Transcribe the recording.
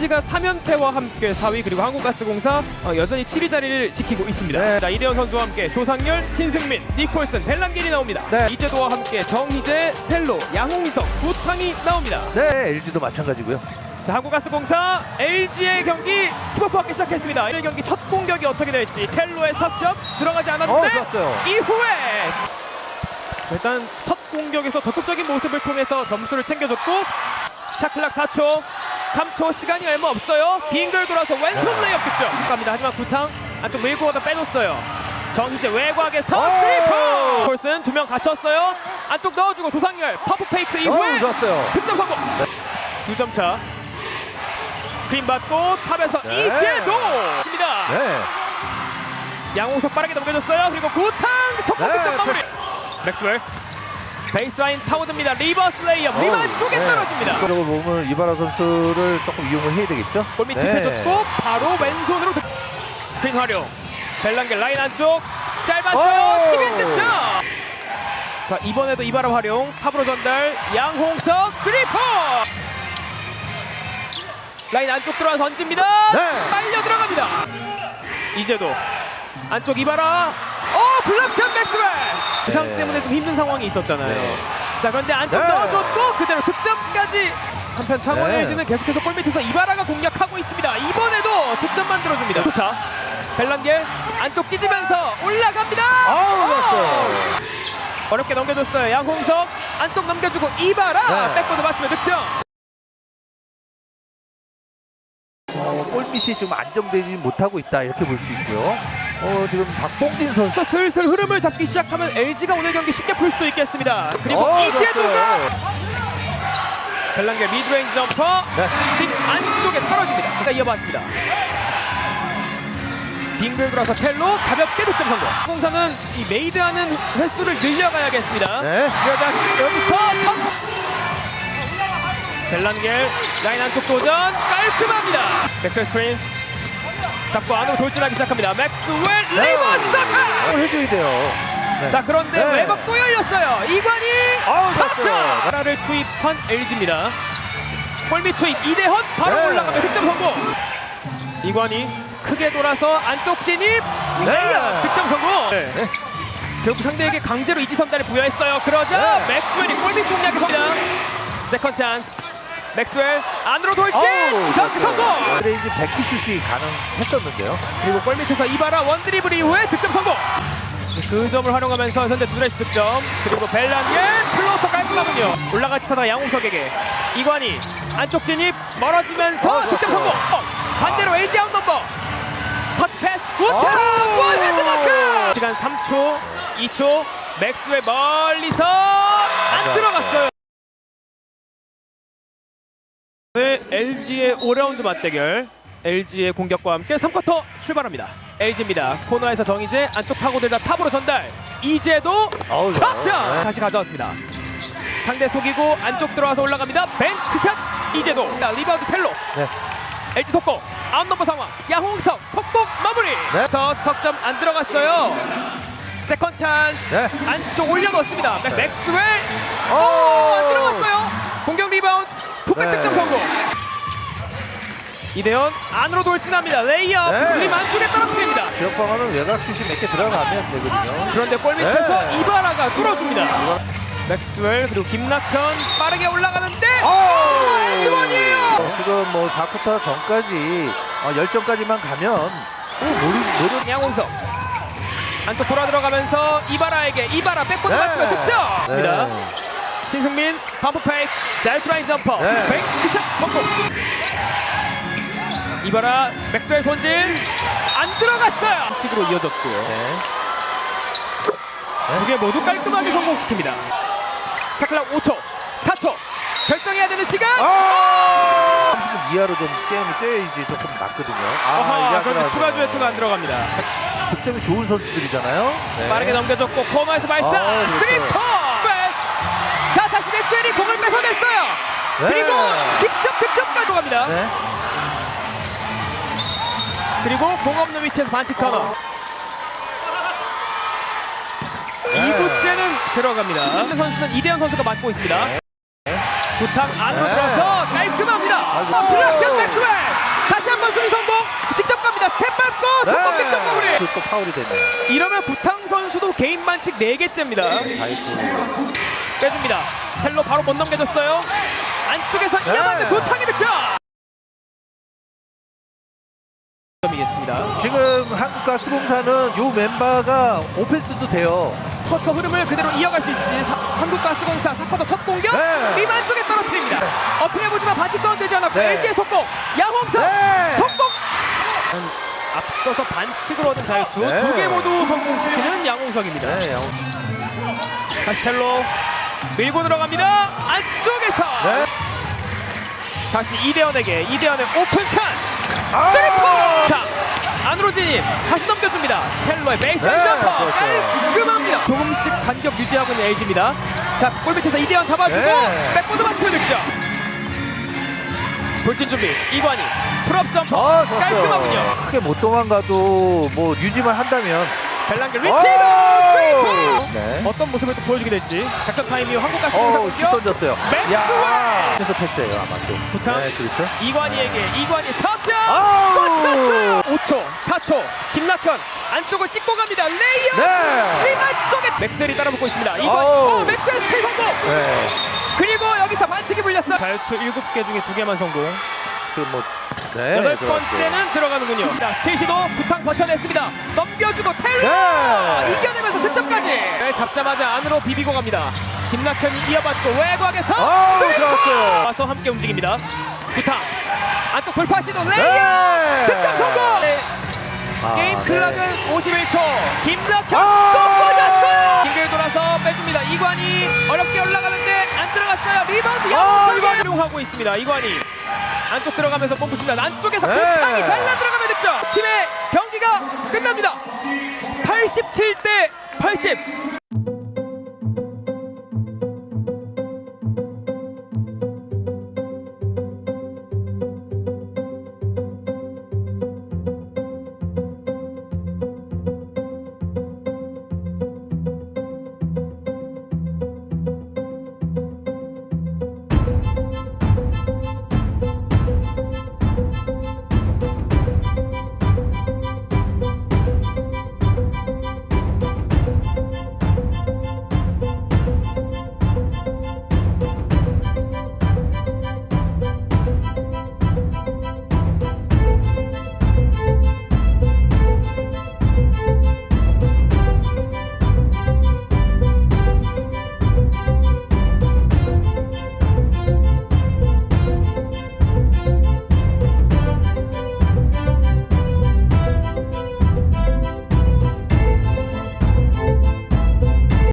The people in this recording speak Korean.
LG가 3연패와 함께 4위 그리고 한국가스공사 어, 여전히 7위 자리를 지키고 있습니다. 네. 자 이대현 선수와 함께 조상열, 신승민, 니콜슨, 벨란길이 나옵니다. 네. 이재도와 함께 정희재, 텔로, 양홍석, 구탕이 나옵니다. 네, LG도 마찬가지고요. 자, 한국가스공사 LG의 경기 키퍼프하기 시작했습니다. 이 경기 첫 공격이 어떻게 될지 텔로의 석점 들어가지 어, 않았는데 좋았어요. 이후에 일단 첫 공격에서 적극적인 모습을 통해서 점수를 챙겨줬고 샤클락 4초 3초 시간이 얼마 없어요 빙글 돌아서 왼손 네. 레이업 득점 갑니다 하지만 구탕 안쪽 밀고 가다 빼줬어요 정희재 외곽에서 오! 스리퍼 콜슨 두 명 갇혔어요 안쪽 넣어주고 조상열 퍼프 페이크 어, 이후에 좋았어요. 득점 성공 두 점 차 스크린 받고 탑에서 네. 이재도 입니다 네. 양홍석 빠르게 넘겨줬어요. 그리고 구탕 속공 네, 득점 마무리. 맥스웰 베이스라인 타고듭니다. 리버스 레이업 리반 쪽에 네. 떨어집니다. 이쪽을 보면 이바라 선수를 조금 이용을 해야 되겠죠? 골밑 네. 뒷해줬고 바로 왼손으로 득... 스크린 활용. 벨랑겔 라인 안쪽 짧았어요. 오! 티빈 득점. 자 이번에도 이바라 활용 탑으로 전달 양홍석 스리퍼. 라인 안쪽 들어와 던집니다. 네. 빨려 들어갑니다. 이제도 안쪽 이바라. 어 블락샷 맥스웰. 부상 네. 때문에 좀 힘든 상황이 있었잖아요. 네. 자 그런데 안쪽 네. 넣어줬고 그대로 득점까지. 한편 창원 네. 계속해서 골밑에서 이바라가 공략하고 있습니다. 이번에도 득점 만들어줍니다. 자 벨란게 안쪽 찢으면서 올라갑니다. 아우! 어렵게 넘겨줬어요. 양홍석 안쪽 넘겨주고 이바라 네. 백보드 맞추면 득점. 어, 골밑이 좀 안정되지 못하고 있다 이렇게 볼 수 있고요. 어, 지금 박봉진 선수 또 슬슬 흐름을 잡기 시작하면 LG가 오늘 경기 쉽게 풀 수도 있겠습니다. 그리고 어, 이재도가 좋았어요. 벨랑게 미드레인지 점퍼 네. 뒷 안쪽에 떨어집니다. 자 이어봤습니다. 빙글 돌아서 텔로 가볍게 득점 성공. 공사는 이 메이드하는 횟수를 늘려가야겠습니다. 네. 그러자 여기서 턴. 벨란겔 라인 안쪽 도전 깔끔합니다. 백스 스크린 잡고 안으로 돌진하기 시작합니다. 맥스웰 레이먼 스타카. 뭘 해줘야 돼요. 네. 자 그런데 네. 외곽 또 열렸어요. 이관이 아우, 좋았어요. 석점. 나라를 투입한 LG입니다. 골밑 투입 이대헌 바로 네. 올라가면 득점 성공. 이관이 크게 돌아서 안쪽 진입 레이업 득점 성공. 네. 결국 상대에게 강제로 이지선다를 부여했어요. 그러자 네. 맥스웰이 골밑 공략에 섭니다. 세컨 찬스. 맥스웰 안으로 돌진 덩크 성공. 레이지 100슛이 가능했었는데요. 그리고 골 밑에서 이바라 원드리블 이후에 득점 성공. 그 점을 활용하면서 현재 두레스 득점 그리고 벨란게 플로터 깔끔하군요 올라가지 하다 양홍석에게 이관이 안쪽 진입 멀어지면서 어, 득점. 성공 어, 반대로 LG 아웃 넘버 터치 패스 우타 오! 원핸드 마크 시간 3초 2초 맥스웰 멀리서 안. 들어갔어요 오늘 LG의 5라운드 맞대결 LG의 공격과 함께 3쿼터 출발합니다. LG입니다. 코너에서 정희재 안쪽 파고들다 탑으로 전달. 이재도 좋아요. 석점 네. 다시 가져왔습니다. 상대 속이고 안쪽 들어와서 올라갑니다. 벤크샷 이재도 자, 리바운드 텔로 네. LG 속공 아웃 넘버 상황 야홍석 속공 마무리. 네. 그래서 석점 안 들어갔어요. 세컨 찬스 네. 안쪽 올려놓습니다. 맥- 네. 맥스웰 오! 오, 안 들어갔어요. 풋백 네. 득점 성공. 이대현 안으로 돌진합니다. 레이업 네. 그림 안쪽에 떨어뜨립니다. 지역 방어는 외곽 슛이 몇 개 들어가면 되거든요. 그런데 골밑에서 네. 이바라가 뚫어줍니다. 맥스웰 그리고 김낙현 빠르게 올라가는데 오! 엔드원이에요. 어, 지금 뭐 4쿼터 전까지 어, 열점까지만 가면 또 모르, 모르, 양홍석 안쪽 돌아 들어가면서 이바라에게 이바라 백보드 맞추면 득점입니다. 네. 신승민 펌프 페이크 짤트라인 점퍼 네. 페이크 득점 성공. 이바라 맥스웰 손질 안 들어갔어요. 식으로 이어졌고요. 네. 두개 모두 깔끔하게 성공시킵니다. 차클락 5초, 4초 결정해야 되는 시간. 아! 30분 이하로 좀 게임을 뛰어야지 조금 낫거든요. 아하, 이제 그런데 추가. 주에투가 안 들어갑니다. 득점이 좋은 선수들이잖아요. 네. 빠르게 넘겨줬고 코너에서 발사 아, 그렇죠. 스리퍼. 맥스웰이 공을 뺏어냈어요. 네. 그리고 직접 득점까지 갑니다. 네. 그리고 공 없는 위치에서 반칙 선언. 네. 이구째는 들어갑니다. 선수는 이대현 선수가 맡고 있습니다. 네. 부탕 안으로 네. 들어서 깔끔합니다. 아, 블락션 맥스웰 다시 한 번 수비 성공. 직접 갑니다. 스텝 밟고 속공 득점 마무리. 또 파울이 됐네요. 이러면 부탕 선수도 개인 반칙 4개째입니다. 빼줍니다. 텔로 바로 못 넘겨줬어요. 안쪽에서 네. 이어받는 부탕의 득점. 점이겠습니다. 지금 한국과 수공사는 요 멤버가 오펜스도 돼요. 쿼터 흐름을 그대로 이어갈 수 있을지 사- 한국가스공사 4쿼터 첫 공격 네. 리만 쪽에 떨어뜨립니다. 어필해보지만 반칙 선언되지 않았고 네. LG의 속공 양홍석 네. 속공 앞서서 반칙으로 얻은 자유투 네. 두개 모두 성공시키는 양홍석입니다. 네. 다시 첼로 밀고 들어갑니다. 안쪽에서 네. 다시 이대현에게 이대현의 오픈 찬스 아! 스리퍼 자 안으로 진입 다시 넘겨줍니다 텔로의 베이스라인 네, 점퍼 그렇죠. 깔끔합니다 조금씩 간격 유지하고 있는 LG입니다 자 골밑에서 이대현 잡아주고 네. 백보드 마크 득점 돌진 준비 이관희 풀업 점퍼 아, 좋았어요. 깔끔하군요 크게 못 도망가도 뭐 유지만 한다면 스리퍼 네. 어떤 모습을 또 보여주게 될지 작전 타임 이후 한국 가스 어, 공격 슛 던졌어요. 맥스웰! 야, 그래서 패스예요, 아마 또. 부탁. 네, 그렇죠. 이관희에게 이관희 4점 아우! 꽂혔어요 5초 4초 김낙현 안쪽을 찍고 갑니다 레이어 네. 리만 쪽에 맥셀이 따라붙고 있습니다 이관희 아우. 어 맥셀 스틸 성공 네. 그리고 여기서 반칙이 불렸어요 자유투 7개 중에 2개만 성공 그 뭐, 네. 여덟 들어갔죠. 번째는 들어가는군요 자 스틸시도 부탕 버텨냈습니다 넘겨주고 테일러 네. 이겨내면서 득점까지 네, 잡자마자 안으로 비비고 갑니다. 김낙현이 이어받고 외곽에서 스리퍼! 들어갔어요. 와서 함께 움직입니다. 부탕 안쪽 돌파 시도 레이어! 네. 득점 성공! 네, 아, 게임 네. 클락은 51초. 김낙현 아! 또 꽂았어요! 빙글 돌아서 빼줍니다. 이관희 어렵게 올라가는데 안 들어갔어요. 리바운드 아, 이관희. 활용하고 있습니다. 이관희 안쪽 들어가면서 뽐붙입니다. 안쪽에서 네. 부탕이 잘라 들어가면 득점! 팀의 경기가 끝납니다. 87 대 80